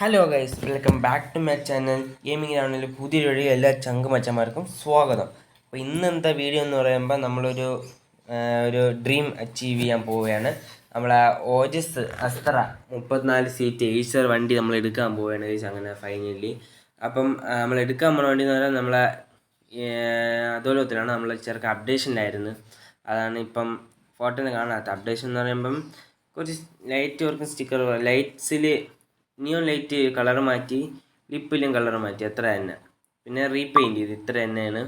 Hello guys welcome back to my channel gaming ചാനലിൽ പുതിയ വഴി എല്ലാ ചങ്ക് മച്ചന്മാർക്കും സ്വാഗതം. അപ്പോൾ ഇന്നത്തെ വീഡിയോ എന്ന് പറയുമ്പോൾ നമ്മളൊരു ഒരു ഡ്രീം അച്ചീവ് ചെയ്യാൻ പോവുകയാണ്. നമ്മളെ ഓജസ് അസ്ത്ര മുപ്പത്തിനാല് സീറ്റ് ഏഴ്സർ വണ്ടി നമ്മൾ എടുക്കാൻ പോവുകയാണ് ഗൈസ് അങ്ങനെ ഫൈനലി അപ്പം നമ്മൾ എടുക്കാൻ പോണ വണ്ടി എന്ന് പറഞ്ഞാൽ നമ്മളെ അതുപോലത്തിലാണ് നമ്മൾ ചെറുക്ക അപ്ഡേഷനിലായിരുന്നു അതാണ് ഇപ്പം ഫോട്ടോയിൽ കാണാത്ത അപ്ഡേഷൻ എന്ന് പറയുമ്പം കുറച്ച് ലൈറ്റ് വർക്കും സ്റ്റിക്കർ ലൈറ്റ്സിൽ നിയോൺ ലൈറ്റ് കളർ മാറ്റി ലിപ്പിലും കളർ മാറ്റി അത്ര തന്നെ. പിന്നെ റീപെയിന്റ് ചെയ്ത് ഇത്ര തന്നെയാണ്.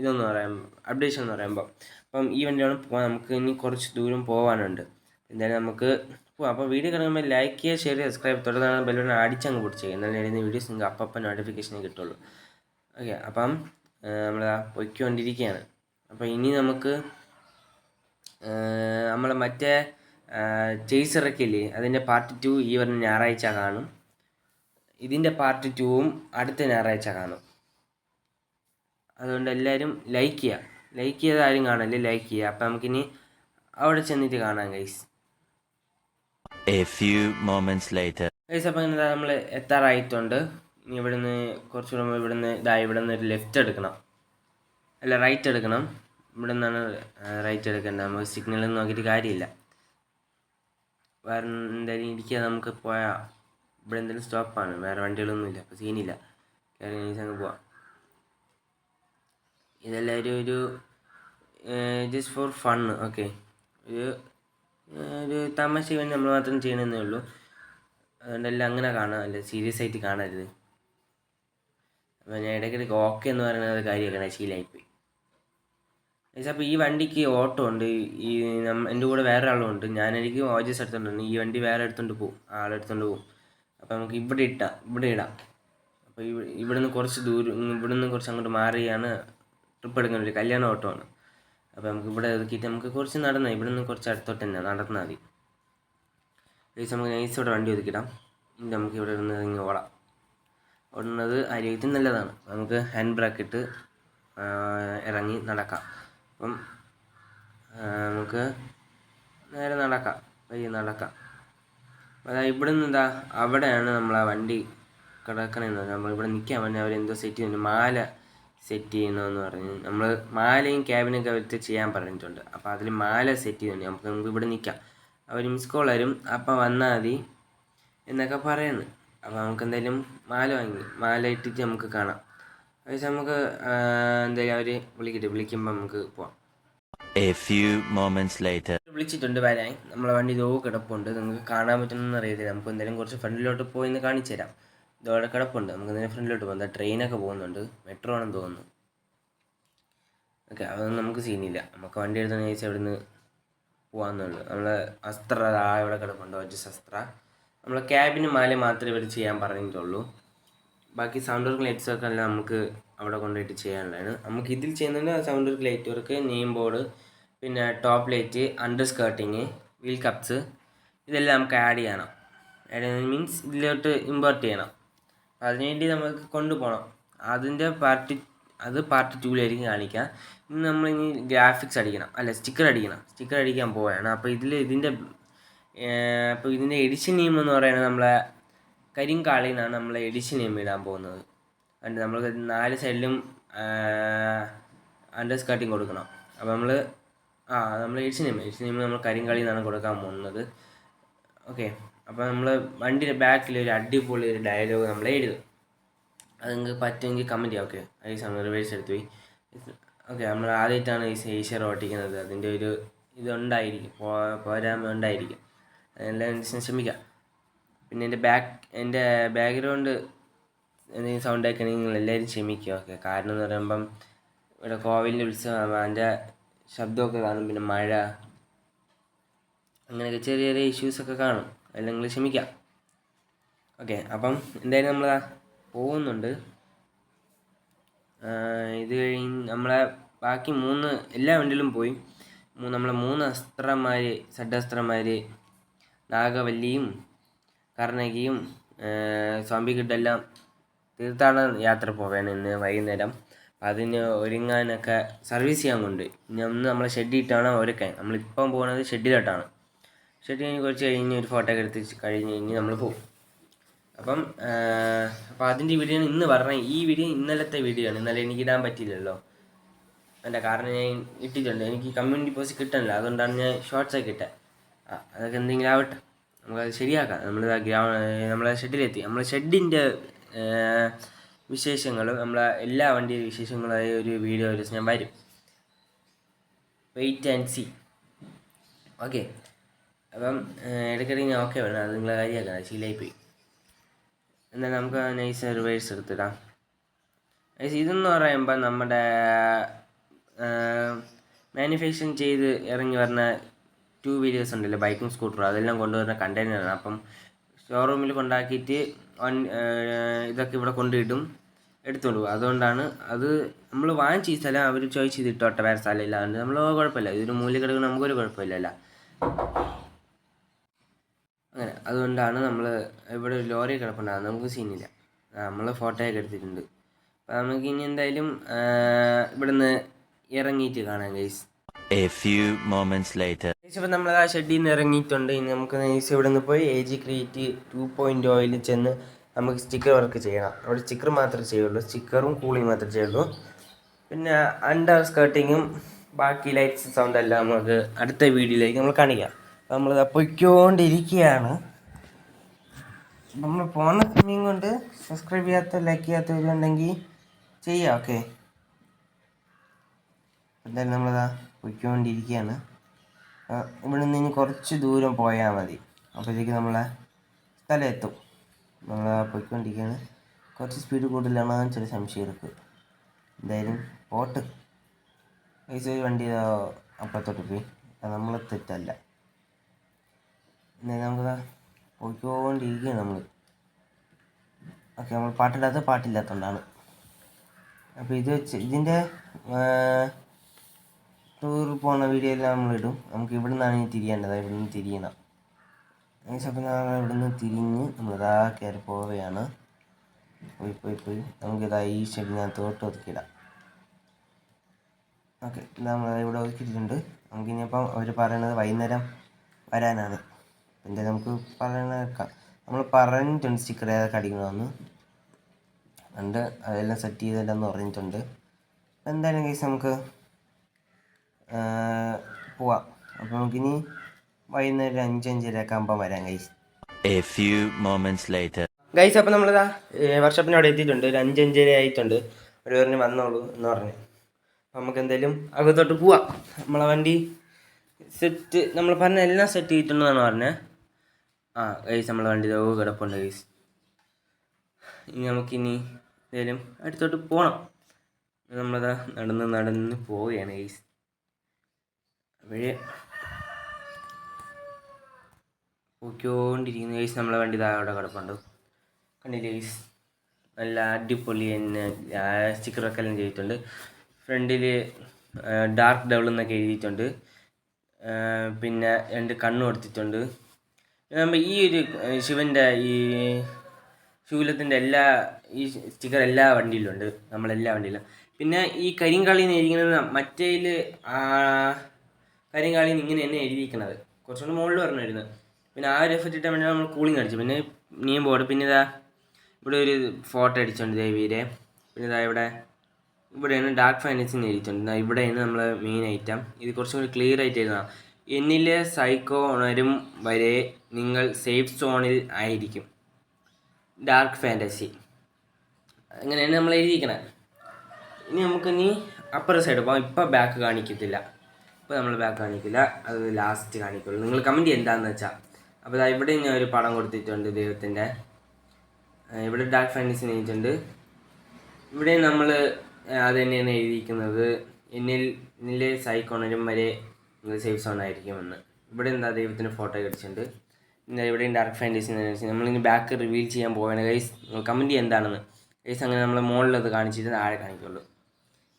ഇതെന്ന് പറയുമ്പോൾ അപ്ഡേഷൻ എന്ന് പറയുമ്പോൾ അപ്പം ഈ വണ്ടിയാണ് പോകാൻ നമുക്ക് ഇനി കുറച്ച് ദൂരം പോകാനുണ്ട് എന്തായാലും നമുക്ക് പോവാം. അപ്പോൾ വീഡിയോ കിടക്കുമ്പോൾ ലൈക്ക് ചെയ്യുക ഷെയർ ചെയ്യുക സബ്സ്ക്രൈബ് തുടർന്നാണ് ബെല്ലോൺ അടിച്ചങ്ങ് പിടിച്ചേക്കുക എന്നാലും എഴുതുന്ന വീഡിയോസ് നിങ്ങൾക്ക് അപ്പം നോട്ടിഫിക്കേഷൻ കിട്ടുള്ളൂ. ഓക്കെ അപ്പം നമ്മൾ പൊയ്ക്കൊണ്ടിരിക്കുകയാണ്. അപ്പം ഇനി നമുക്ക് നമ്മൾ മറ്റേ ചേസ് ഇറക്കില്ലേ അതിന്റെ പാർട്ട് ടു ഈ വരുന്ന ഞായറാഴ്ച കാണും. ഇതിന്റെ പാർട്ട് ടുവും അടുത്ത ഞായറാഴ്ച കാണും. അതുകൊണ്ട് എല്ലാവരും ലൈക്ക് ചെയ്യുക ലൈക്ക് ചെയ്ത ആരും കാണല്ലേ ലൈക്ക് ചെയ്യുക അപ്പം നമുക്കിനി അവിടെ ചെന്നിട്ട് കാണാം guys A few moments later. Guys അപ്പം ഇങ്ങനെ നമ്മൾ എത്താറായിട്ടുണ്ട്. ഇനി ഇവിടുന്ന് കുറച്ചുകൂടെ ഇവിടുന്ന് ഇതാ ഇവിടെ നിന്ന് ഒരു ലെഫ്റ്റ് എടുക്കണം. അല്ല റൈറ്റ് എടുക്കണം. ഇവിടെ നിന്നാണ് റൈറ്റ് എടുക്കേണ്ടത്. നമുക്ക് സിഗ്നൽ നോക്കിയിട്ട് കാര്യമില്ല. വേറെ എന്തായാലും ഇടിക്കുക നമുക്ക് പോയാൽ ഇവിടെ എന്തെങ്കിലും സ്റ്റോപ്പാണ് വേറെ വണ്ടികളൊന്നുമില്ല. അപ്പോൾ സീനില്ല കയറി അങ്ങ് പോവാം. ഇതെല്ലാവരും ഒരു ജസ്റ്റ് ഫോർ ഫണ്ണ് ഓക്കെ ഒരു ഒരു തമാശ വേണ്ടി നമ്മൾ മാത്രം ചെയ്യണമെന്നേ ഉള്ളൂ. അതുകൊണ്ടെല്ലാം അങ്ങനെ കാണാം. അല്ല സീരിയസ് ആയിട്ട് കാണരുത്. അപ്പോൾ ഞാൻ ഇടയ്ക്കിടയ്ക്ക് ഓക്കെ എന്ന് പറയുന്നത് കാര്യമൊക്കെ ശീലമായിപ്പോയി അപ്പോൾ ഈ വണ്ടിക്ക് ഓട്ടോ ഉണ്ട്. ഈ എന്റെ കൂടെ വേറെ ആളും ഉണ്ട് ഞാൻ എനിക്ക് ഓജസ് എടുത്തോണ്ട് ഈ വണ്ടി വേറെ എടുത്തോണ്ട് പോകും ആളെടുത്തോണ്ട് പോകും അപ്പോൾ നമുക്ക് ഇവിടെ ഇട്ടാം ഇവിടെ ഇടാം. അപ്പോൾ ഇവിടെ ഇവിടുന്ന് കുറച്ച് ദൂരം ഇവിടുന്ന് കുറച്ച് അങ്ങോട്ട് മാറിയാണ് ട്രിപ്പ് എടുക്കുന്ന ഒരു കല്യാണ ഓട്ടോ ആണ്. അപ്പോൾ നമുക്ക് ഇവിടെ ഒതുക്കിയിട്ട് നമുക്ക് കുറച്ച് നടന്നാൽ ഇവിടുന്ന് കുറച്ച് അടുത്തോട്ട് തന്നെ നടന്നാൽ മതി. പ്ലീസ് നമുക്ക് നൈസ് ഇവിടെ വണ്ടി ഒതുക്കിടാം. ഇനി നമുക്ക് ഇവിടെ നിന്ന് ഇങ്ങനെ ഓടാം. ഓടുന്നത് ആരോഗ്യത്തിന് നല്ലതാണ്. നമുക്ക് ഹാൻഡ് ബ്രേക്ക് ഇറങ്ങി നടക്കാം. അപ്പം നമുക്ക് നേരെ നടക്കാം വഴി നടക്കാം. അതായത് ഇവിടെ നിന്ന് എന്താ അവിടെയാണ് നമ്മൾ ആ വണ്ടി കിടക്കണമെന്ന് പറഞ്ഞാൽ നമ്മൾ ഇവിടെ നിൽക്കാൻ പറഞ്ഞാൽ അവരെന്തോ സെറ്റ് ചെയ്യുന്നു മാല സെറ്റ് ചെയ്യണമെന്ന് പറഞ്ഞു. നമ്മൾ മാലയും ക്യാബിനൊക്കെ അവർക്ക് ചെയ്യാൻ പറഞ്ഞിട്ടുണ്ട്. അപ്പോൾ അതിൽ മാല സെറ്റ് ചെയ്യുന്നുണ്ട്. നമുക്ക് നമുക്ക് ഇവിടെ നിൽക്കാം അവർ മിസ് കോൾ വരും. അപ്പം വന്നാൽ മതി എന്നൊക്കെ പറയുന്നു. അപ്പോൾ നമുക്ക് എന്തായാലും മാല വാങ്ങി. മാല ഇട്ടിട്ട് നമുക്ക് കാണാം. പക്ഷേ നമുക്ക് എന്തായാലും അവർ വിളിക്കട്ടെ. വിളിക്കുമ്പോൾ നമുക്ക് പോവാം. A few moments later. വിളിച്ചിട്ടുണ്ട് വരാൻ. നമ്മളെ വണ്ടി ഇതോ കിടപ്പുണ്ട്. നിങ്ങൾക്ക് കാണാൻ പറ്റുന്നതെന്ന് അറിയത്തില്ല. നമുക്ക് എന്തായാലും കുറച്ച് ഫ്രണ്ടിലോട്ട് പോയി ഒന്ന് കാണിച്ചു തരാം. ഇതോടെ കിടപ്പുണ്ട്. നമുക്ക് എന്തായാലും ഫ്രണ്ടിലോട്ട് പോകാം എന്താ ട്രെയിനൊക്കെ പോകുന്നുണ്ട്. മെട്രോ ആണെന്ന് തോന്നുന്നു. ഓക്കെ അതൊന്നും നമുക്ക് സീനില്ല. നമുക്ക് വണ്ടി എടുത്ത് ചോദിച്ചാൽ അവിടെ നിന്ന് പോകാമെന്നുള്ളൂ നമ്മളെ അസ്ത്ര ഇവിടെ കിടപ്പുണ്ട്. ഒറ്റ ശസ്ത്ര നമ്മളെ ക്യാബിന് മാല മാത്രമേ ഇവർ ചെയ്യാൻ പറഞ്ഞിട്ടുള്ളൂ. ബാക്കി സൗണ്ട് വർക്ക് ലൈറ്റ്സ് ഒക്കെ എല്ലാം നമുക്ക് അവിടെ കൊണ്ടുപോയിട്ട് ചെയ്യാനുള്ളതാണ്. നമുക്ക് ഇതിൽ ചെയ്യുന്നത് sound work light work name board പിന്നെ top light under skirting wheel caps ഇതെല്ലാം നമുക്ക് ആഡ് ചെയ്യണം. ആഡ് ചെയ്യുന്നത് മീൻസ് ഇതിലോട്ട് ഇമ്പോർട്ട് ചെയ്യണം. അതിനുവേണ്ടി നമുക്ക് കൊണ്ടുപോകണം. അതിന്റെ പാർട്ട് അത് പാർട്ട് ടൂവിലായിരിക്കും കാണിക്കുക ഇനി നമ്മൾ ഇനി ഗ്രാഫിക്സ് അടിക്കണം. അല്ല സ്റ്റിക്കർ അടിക്കണം. സ്റ്റിക്കർ അടിക്കാൻ പോവുകയാണ്. അപ്പോൾ ഇതിൽ ഇതിന്റെ അപ്പോൾ ഇതിന്റെ എഡിഷൻ നെയിം എന്ന് പറയുന്നത് നമ്മളെ കരിങ്കാളി നമ്മൾ എഡിഷൻ നെയിം ഇടാൻ പോകുന്നത്. അതിന്റെ നമ്മൾ നാല് സൈഡിലും അണ്ടർ സ്കർട്ടിങ് കൊടുക്കണം. അപ്പോൾ നമ്മൾ ആ നമ്മൾ എഡിഷൻ നെയിം എഡിഷൻ നെയിം നമ്മൾ കരിങ്കാളി എന്നാണ് കൊടുക്കാൻ പോകുന്നത്. ഓക്കെ. അപ്പോൾ നമ്മൾ വണ്ടിയുടെ ബാക്കിൽ ഒരു അടിപൊളി ഒരു ഡയലോഗ് നമ്മൾ എഴുതും. അത് നിങ്ങൾക്ക് പറ്റുമെങ്കിൽ കമന്റ് ചെയ്യാം. ഓക്കെ. ഈ സമയം റിവേഴ്സ് എടുത്തു പോയി. ഓക്കെ നമ്മൾ ആദ്യമായിട്ടാണ് ഈ സേഷ്യർ ഓട്ടിക്കുന്നത് അതിന്റെ ഒരു ഇതുണ്ടായിരിക്കും. പോരായ്മ ഉണ്ടായിരിക്കും. അതെല്ലാം ശ്രമിക്കാം. പിന്നെ എന്റെ ബാക്ക് എന്റെ ബാക്ക്ഗ്രൗണ്ട് എന്തെങ്കിലും സൗണ്ട് ഒക്കെ നിങ്ങൾ എല്ലാവരും ക്ഷമിക്കുക ഓക്കെ കാരണം എന്ന് പറയുമ്പം ഇവിടെ കോവിലിന്റെ ഉത്സവം അതിന്റെ ശബ്ദമൊക്കെ കാണും പിന്നെ മഴ അങ്ങനെയൊക്കെ ചെറിയ ചെറിയ ഇഷ്യൂസൊക്കെ കാണും. അതിൽ നിങ്ങൾ ക്ഷമിക്കാം. ഓക്കെ അപ്പം എന്തായാലും നമ്മൾ പോകുന്നുണ്ട്. ഇത് കഴിഞ്ഞ് നമ്മളെ ബാക്കി മൂന്ന് എല്ലാ വണ്ടിയിലും പോയി. നമ്മളെ മൂന്ന് അസ്ത്രമാർ സഡസ്ത്രന്മാർ നാഗവല്ലിയും കർണകിയും സ്വാമികിട്ടെല്ലാം തീർത്ഥാടന യാത്ര പോവാണ് ഇന്ന് വൈകുന്നേരം. അപ്പം അതിന് ഒരുങ്ങാനൊക്കെ സർവീസ് ചെയ്യാൻ കൊണ്ട്. ഇനി ഒന്ന് നമ്മളെ ഷെഡിട്ടാണ് ഒരുക്കാൻ നമ്മളിപ്പം പോകുന്നത് ഷെഡിലോട്ടാണ് ഷെഡ് കഴിഞ്ഞ് കുറച്ച് കഴിഞ്ഞ് ഒരു ഫോട്ടോ എടുത്ത് കഴിഞ്ഞ് കഴിഞ്ഞ് നമ്മൾ പോകും അപ്പം അപ്പോൾ അതിന്റെ വീഡിയോ ഇന്ന് പറഞ്ഞ ഈ വീഡിയോ ഇന്നലത്തെ വീഡിയോ ആണ്. ഇന്നലെ എനിക്ക് ഇടാൻ പറ്റിയില്ലല്ലോ. എന്റെ കാരണം ഞാൻ ഇട്ടിട്ടുണ്ട്. എനിക്ക് കമ്മ്യൂണിറ്റി പോസ്റ്റ് കിട്ടണില്ല. അതുകൊണ്ടാണ് ഞാൻ ഷോർട്സ് ഒക്കെ ഇട്ടത് അതൊക്കെ എന്തെങ്കിലും ആവട്ടെ. നമുക്കത് ശരിയാക്കാം. നമ്മൾ നമ്മളെ ഷെഡിലെത്തി. നമ്മളെ ഷെഡിന്റെ വിശേഷങ്ങളും നമ്മളെ എല്ലാ വണ്ടിയുടെ വിശേഷങ്ങളായ ഒരു വീഡിയോ ഒരു ഞാൻ വരും. വെയിറ്റ് ആൻഡ് സി ഓക്കെ അപ്പം ഇടയ്ക്കിടയ്ക്ക് ഞാൻ ഓക്കെ വേണം അത് നിങ്ങളെ കാര്യമാക്കാം ശീലമായിപ്പോയി എന്നാൽ നമുക്ക് നൈസ് റിവേഴ്സ് എടുത്തിടാം. നൈസ് ഇതെന്ന് പറയുമ്പോൾ നമ്മുടെ മാനുഫാക്ചറിങ് ചെയ്ത് ഇറങ്ങി വരുന്ന ടു വീലേഴ്സ് ഉണ്ടല്ലോ? ബൈക്കും സ്കൂട്ടറും. അതെല്ലാം കൊണ്ടുവരുന്ന കണ്ടെയ്നറാണ് അപ്പം ഷോറൂമിൽ കൊണ്ടാക്കിയിട്ട് ഇതൊക്കെ ഇവിടെ കൊണ്ടിടും എടുത്തോളൂ അതുകൊണ്ടാണ് അത് നമ്മൾ വാങ്ങിച്ച ഈ സ്ഥലം അവർ ചോയ്സ് ചെയ്ത് ഇട്ടോട്ടെ വേറെ ഇല്ലാണ്ട് അതുകൊണ്ട് നമ്മൾ കുഴപ്പമില്ല. ഇതൊരു മൂല്യം കിടക്കുന്ന നമുക്കൊരു കുഴപ്പമില്ലല്ല. അങ്ങനെ. അതുകൊണ്ടാണ് നമ്മൾ ഇവിടെ ഒരു ലോറി കിടപ്പുണ്ടാകും നമുക്ക് സീനില്ല നമ്മൾ ഫോട്ടോയൊക്കെ എടുത്തിട്ടുണ്ട്. അപ്പോൾ നമുക്ക് ഇനി എന്തായാലും ഇവിടുന്ന് ഇറങ്ങിയിട്ട് കാണാം guys A few moments later. ഇപ്പം നമ്മൾ ആ ഷെഡിൽ നിന്ന് ഇറങ്ങിയിട്ടുണ്ട്. ഇനി നമുക്ക് നൈസ് ഇവിടെ നിന്ന് പോയി എ ജി ക്രിയേറ്റ് ടു പോയിന്റ് ഓയിൽ ചെന്ന് നമുക്ക് സ്റ്റിക്കർ വർക്ക് ചെയ്യണം. അവിടെ സ്റ്റിക്കർ മാത്രമേ ചെയ്യുള്ളൂ. സ്റ്റിക്കറും കൂളിങ് മാത്രമേ ചെയ്യുള്ളൂ. പിന്നെ അണ്ടർ സ്കേർട്ടിങ്ങും ബാക്കി ലൈറ്റ്സ് സൗണ്ട് എല്ലാം നമുക്ക് അടുത്ത വീഡിയോയിലേക്ക് നമ്മൾ കാണിക്കാം. നമ്മൾ പൊയ്ക്കൊണ്ടിരിക്കുകയാണ് നമ്മൾ പോകുന്ന സമയം കൊണ്ട് സബ്സ്ക്രൈബ് ചെയ്യാത്ത ലൈക്ക് ചെയ്യാത്തവരുണ്ടെങ്കിൽ ചെയ്യാം. ഓക്കെ എന്തായാലും നമ്മളിതാ പോയിക്കൊണ്ടിരിക്കുകയാണ്. ഇവിടെ നിന്ന് ഇനി കുറച്ച് ദൂരം പോയാൽ മതി. അപ്പോഴത്തേക്ക് നമ്മളെ സ്ഥലം എത്തും നമ്മൾ പോയിക്കൊണ്ടിരിക്കുകയാണ്. കുറച്ച് സ്പീഡ് കൂടുതലാണെന്ന് ചില സംശയം എടുക്കും എന്തായാലും പോട്ട്. പൈസ വണ്ടി അപ്പുറത്തോട്ട് പോയി. അത് നമ്മളെ തെറ്റല്ല. എന്തായാലും നമുക്ക് പോയിക്കൊണ്ടിരിക്കുകയാണ് നമ്മൾ ഓക്കെ നമ്മൾ പാട്ടില്ലാത്ത പാട്ടില്ലാത്തതുകൊണ്ടാണ് അപ്പോൾ ഇത് വെച്ച് ഇതിന്റെ ടൂർ പോണ വീഡിയോ എല്ലാം നമ്മളിടും നമുക്ക് ഇവിടെ നിന്നാണ് ഇനി തിരിയേണ്ടത്. ഇവിടെ നിന്ന് തിരിയണം. അപ്പോൾ നമ്മൾ ഇവിടെ നിന്ന് തിരിഞ്ഞ് നമ്മളിതാ കയറി പോവുകയാണ്. പോയി പോയി പോയി. നമുക്ക് നമുക്കിതാ ഈ ഷെഡ് ഞാൻ തോട്ട് ഒതുക്കിയിടാം. ഓക്കെ നമ്മൾ ഇവിടെ ഒതുക്കിയിട്ടുണ്ട് നമുക്കിനിയിപ്പം അവർ പറയണത് വൈകുന്നേരം വരാനാണ്. പിന്നെ നമുക്ക് പറയണേക്കാം നമ്മൾ പറഞ്ഞിട്ടുണ്ട് സ്റ്റിക്കർ ഏതൊക്കെ അടിക്കണമെന്ന്. ഉണ്ട് അതെല്ലാം സെറ്റ് ചെയ്തില്ലെന്ന് പറഞ്ഞിട്ടുണ്ട്. അപ്പം എന്തായാലും കേസ് നമുക്ക് പോവാം. അപ്പോൾ നമുക്കിനി വൈകുന്നേരം അഞ്ച് അഞ്ചഞ്ചരയൊക്കെ ആകുമ്പോൾ വരാം guys A few moments later. Guys അപ്പോൾ നമ്മളിതാ വർഷപ്പിന് അവിടെ എത്തിയിട്ടുണ്ട്. ഒരു അഞ്ചഞ്ചര ആയിട്ടുണ്ട്. ഒരു പറഞ്ഞ് വന്നോളൂ എന്ന് പറഞ്ഞു. നമുക്ക് എന്തായാലും അകത്തോട്ട് പോവാം. നമ്മളെ വണ്ടി സെറ്റ് നമ്മൾ പറഞ്ഞ എല്ലാം സെറ്റ് ചെയ്തിട്ടുണ്ടെന്നാണ് പറഞ്ഞത് ആ ഗൈസ് നമ്മളെ വണ്ടി ഓ കിടപ്പുണ്ട് ഗൈസ് ഇനി നമുക്കിനി എന്തായാലും അടുത്തോട്ട് പോകണം നമ്മളതാ നടന്ന് നടന്ന് പോവുകയാണ് ഗൈസ് അപ്പോഴേ പോയിക്കൊണ്ടിരിക്കുന്ന ഗൈസ് നമ്മളെ വണ്ടി താഴെ അവിടെ കിടപ്പുണ്ട്. കണ്ടില്ലേ ഗൈസ് നല്ല അടിപൊളി തന്നെ സ്റ്റിക്കറൊക്കെ എല്ലാം ചെയ്തിട്ടുണ്ട്. ഫ്രണ്ടിൽ ഡാർക്ക് ഡബിൾ എന്നൊക്കെ എഴുതിയിട്ടുണ്ട്. പിന്നെ രണ്ട് കണ്ണ് കൊടുത്തിട്ടുണ്ട്. നമ്മൾ ഈ ഒരു ശിവന്റെ ഈ ശൂലത്തിന്റെ എല്ലാ ഈ സ്റ്റിക്കർ എല്ലാ വണ്ടിയിലുണ്ട്. നമ്മളെല്ലാ വണ്ടിയിലും. പിന്നെ ഈ കരിങ്കളിന്ന് എഴുതിക്കുന്നത് മറ്റേതിൽ കരിങ്കാളി ഇങ്ങനെ തന്നെ എഴുതിയിരിക്കുന്നത് കുറച്ചുകൂടി മുകളിൽ പറഞ്ഞിരുന്നു. പിന്നെ ആ ഒരു എഫക്റ്റ് ഇട്ടാൻ വേണ്ടി നമ്മൾ കൂളിംഗ് അടിച്ചു. പിന്നെ നീം ബോർഡ് പിന്നെ ഇതാ ഇവിടെ ഒരു ഫോട്ടോ അടിച്ചുണ്ട് ദേവീരെ പിന്നെ ഇതാ ഇവിടെ ഇവിടെയാണ് ഡാർക്ക് ഫൈനൻസിങ് എഴുതിയിട്ടുണ്ട്. ഇവിടെയാണ് നമ്മൾ മെയിൻ ഐറ്റം ഇത് കുറച്ചും കൂടി ക്ലിയർ ആയിട്ട് എഴുതണം. എന്നിലെ സൈക്കോ ഉണരും വരെ നിങ്ങൾ സേഫ് സോണിൽ ആയിരിക്കും. ഡാർക്ക് ഫാന്റസി അങ്ങനെയാണ് നമ്മൾ എഴുതിയിരിക്കണത്. ഇനി നമുക്ക് ഇനി അപ്പുറ സൈഡ് പോകാം ഇപ്പം ബാക്ക് കാണിക്കത്തില്ല. ഇപ്പോൾ നമ്മൾ ബാക്ക് കാണിക്കില്ല. അത് ലാസ്റ്റ് കാണിക്കുള്ളൂ. നിങ്ങൾ കമന്റ് എന്താണെന്ന് വെച്ചാൽ അപ്പോൾ ഇവിടെ ഞാൻ ഒരു പടം കൊടുത്തിട്ടുണ്ട് ദൈവത്തിന്റെ ഇവിടെ ഡാർക്ക് ഫാന്റസി എഴുതിയിട്ടുണ്ട് ഇവിടെ നമ്മൾ അത് തന്നെയാണ് എഴുതിയിരിക്കുന്നത്. എന്നിൽ എന്നിലെ സൈക്കോണരും വരെ നിങ്ങൾ സേഫ് സോൺ ആയിരിക്കുമെന്ന്. ഇവിടെ എന്താ ദൈവത്തിന്റെ ഫോട്ടോ അടിച്ചിട്ടുണ്ട് ഇവിടെയും ഡാർക്ക് ഫാന്റസി നമ്മളിനി ബാക്ക് റിവീൽ ചെയ്യാൻ പോവുകയാണ് ഗൈസ് നിങ്ങൾ കമന്റ് എന്താണെന്ന്. ഗൈസ് അങ്ങനെ നമ്മൾ മുകളിലത് കാണിച്ചിട്ട് താഴെ കാണിക്കുള്ളൂ.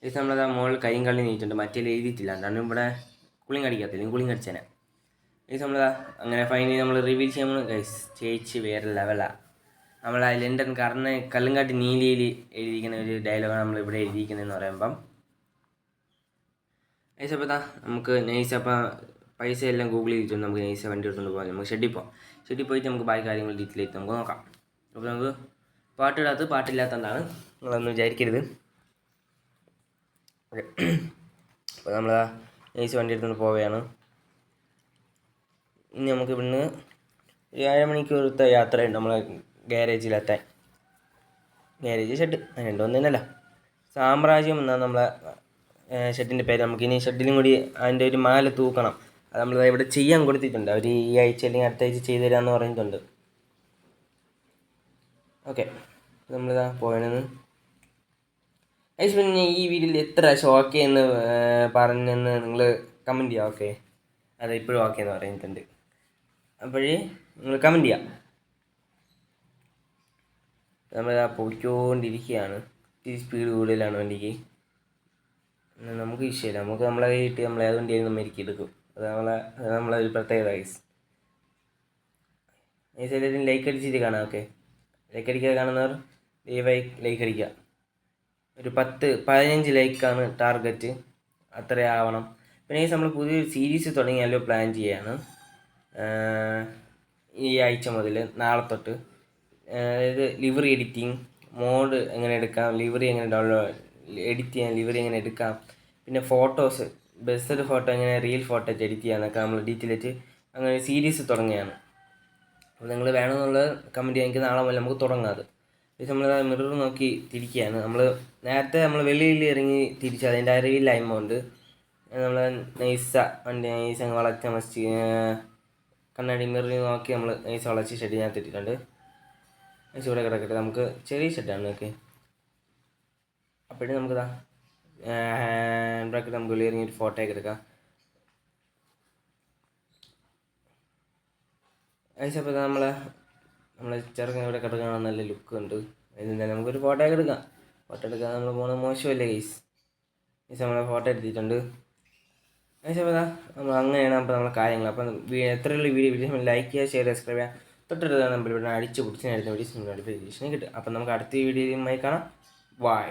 ഗൈസ് നമ്മളത് മോൾ കൈയും കള്ളി നീറ്റുണ്ട് മറ്റേ എഴുതിയിട്ടില്ല. എന്താണ് ഇവിടെ കുളിങ് അടിക്കത്തില്ല കുളിങ് അടിച്ചേനെ ഈ നമ്മളതാ അങ്ങനെ ഫൈനലി നമ്മൾ റിവീൽ ചെയ്യുമ്പോൾ ഗൈസ് ചേച്ചി വേറെ ലെവലാണ് നമ്മൾ ആ ലണ്ടൻ കർണ കല്ലുംകാട്ട് നീലിയിൽ എഴുതിയിരിക്കുന്ന ഒരു ഡയലോഗാണ് നമ്മൾ ഇവിടെ എഴുതിയിരിക്കുന്നതെന്ന് പറയുമ്പം. നൈസ് അപ്പോൾ താ നമുക്ക് നൈസ് അപ്പം പൈസ എല്ലാം ഗൂഗിൾ ചെയ്തിട്ട് നമുക്ക് നൈസ് വണ്ടി എടുത്തുകൊണ്ട് പോകാം നമുക്ക് ഷെഡി പോകാം ഷെഡി പോയിട്ട് നമുക്ക് ബാക്കി കാര്യങ്ങൾ ഡീറ്റെയിൽ ആയിട്ട് നമുക്ക് നോക്കാം. അപ്പോൾ നമുക്ക് പാട്ടിടാത്തത് പാട്ടില്ലാത്തതാണ് നിങ്ങളൊന്നും വിചാരിക്കരുത്. ഓക്കെ. അപ്പോൾ നമ്മൾ നൈസ് വണ്ടി എടുത്തുകൊണ്ട് പോവുകയാണ് ഇനി നമുക്ക് ഇവിടുന്ന് ഒരു അരമണിക്കൂറത്തെ യാത്രയുണ്ട്. നമ്മളെ ഗ്യാരേജിലെത്താൻ ഗാരേജ് ഷെഡ് രണ്ടും ഒന്ന് തന്നെയല്ല സാമ്രാജ്യം എന്നാണ് നമ്മളെ ഷെഡിന്റെ പേര്. നമുക്കിനി ഷെഡിലും കൂടി അതിന്റെ ഒരു മാല തൂക്കണം. അത് നമ്മൾ ഇവിടെ ചെയ്യാൻ കൊടുത്തിട്ടുണ്ട്. അവർ ഈ ആഴ്ച അല്ലെങ്കിൽ അടുത്ത ആഴ്ച ചെയ്തു തരാമെന്ന് പറഞ്ഞിട്ടുണ്ട്. ഓക്കെ. നമ്മളിതാ പോയണെന്ന് ഐസ് പിന്നെ ഈ വീഡിയോയിൽ എത്ര ഷോക്ക് എന്ന് പറഞ്ഞെന്ന് നിങ്ങൾ കമന്റ് ചെയ്യാം ഓക്കെ അത് ഇപ്പോഴും ഓക്കെ എന്ന് പറയുന്നുണ്ട്. അപ്പോഴേ നിങ്ങൾ കമന്റ് ചെയ്യാം. നമ്മളിതാ പോയിക്കൊണ്ടിരിക്കുകയാണ് ഇത്തിരി സ്പീഡ് കൂടുതലാണ് വണ്ടിക്ക്. നമുക്ക് വിഷയമില്ല. നമുക്ക് നമ്മളെ കയ്യിട്ട് നമ്മളെ ഏത് വണ്ടിയായാലും മരിക്കി എടുക്കും. അത് നമ്മളെ അത് നമ്മളെ ഒരു പ്രത്യേകത ഐസ് ഐസ് എല്ലാവരും ലൈക്ക് അടിച്ചിട്ട് കാണാം ഓക്കെ ലൈക്ക് അടിക്കാതെ കാണുന്നവർ ദയവായി ലൈക്ക് അടിക്കുക. ഒരു പത്ത് പതിനഞ്ച് ലൈക്കാണ് ടാർഗറ്റ്. അത്ര ആവണം. പിന്നെ നമ്മൾ പുതിയൊരു സീരീസ് തുടങ്ങിയാലോ പ്ലാൻ ചെയ്യാണ്. ഈ ആഴ്ച മുതൽ നാളെ തൊട്ട്. അതായത് ലിവറി എഡിറ്റിംഗ് മോഡ് എങ്ങനെ എടുക്കാം ലിവറി എങ്ങനെ ഡൗൺലോഡ് എഡിറ്റ് ചെയ്യാം ലിവറി എങ്ങനെ എടുക്കാം പിന്നെ ഫോട്ടോസ് ബെസ്റ്റ് ഫോട്ടോ എങ്ങനെ റിയൽ ഫോട്ടോ എഡിറ്റ് ചെയ്യാന്നൊക്കെ നമ്മൾ ഡീറ്റെയിൽ ആയിട്ട് അങ്ങനെ സീരീസ് തുടങ്ങിയാണ് അപ്പോൾ നിങ്ങൾ വേണമെന്നുള്ളത് കമന്റ് ചെയ്യാൻ എനിക്ക് നാളെ മുതൽ നമുക്ക് തുടങ്ങാം അത്. നമ്മൾ മിറർ നോക്കി തിരിക്കുകയാണ് നമ്മൾ നേരത്തെ നമ്മൾ വെളിയിൽ ഇറങ്ങി തിരിച്ച് അതിന്റെ അറിവില്ലായ്മ കൊണ്ട് നമ്മൾ നൈസ വണ്ടി നൈസ് അങ്ങ് വളച്ച മസ്റ്റ് കണ്ണാടി മിററിൽ നോക്കി നമ്മൾ നൈസ് വളച്ച് ഷെഡ് ഞാൻ ഇട്ടിട്ടുണ്ട്. നൈസ് ഇവിടെ കിടക്കട്ടെ. നമുക്ക് ചെറിയ ഷെഡാണ് ഓക്കെ അപ്പോഴും നമുക്കിതാ ഹാൻഡ് ബ്രാക്കറ്റ് നമുക്ക് വെളിയിൽ ഇറങ്ങി ഒരു ഫോട്ടോ ഒക്കെ എടുക്കാം. ഗൈസ് അപ്പോൾ നമ്മളെ നമ്മളെ ചെറുക്കൻ ഇവിടെ കിടക്കണം നല്ല ലുക്ക് ഉണ്ട്. എന്തായാലും നമുക്കൊരു ഫോട്ടോ ഒക്കെ എടുക്കാം. ഫോട്ടോ എടുക്കാൻ നമ്മൾ പോകുന്നത് മോശമല്ലേ ഗൈസ് ഗൈസ് നമ്മളെ ഫോട്ടോ എടുത്തിട്ടുണ്ട്. ഗൈസ് അപ്പോൾ നമ്മൾ അങ്ങനെയാണ് അപ്പോൾ നമ്മളെ കാര്യങ്ങൾ അപ്പം എത്രയുള്ള വീഡിയോ വീഡിയോ ലൈക്ക് ചെയ്യുക ഷെയർ സബ്സ്ക്രൈബ് ചെയ്യുക. തൊട്ടടുത്താണ് നമ്മൾ ഇവിടെ അടിച്ച് പിടിച്ച് നേരത്തെ വീഡിയോസ് നോട്ടിഫിക്കേഷൻ കിട്ടും. അപ്പം നമുക്ക് അടുത്ത വീഡിയോയുമായി കാണാം. ബൈ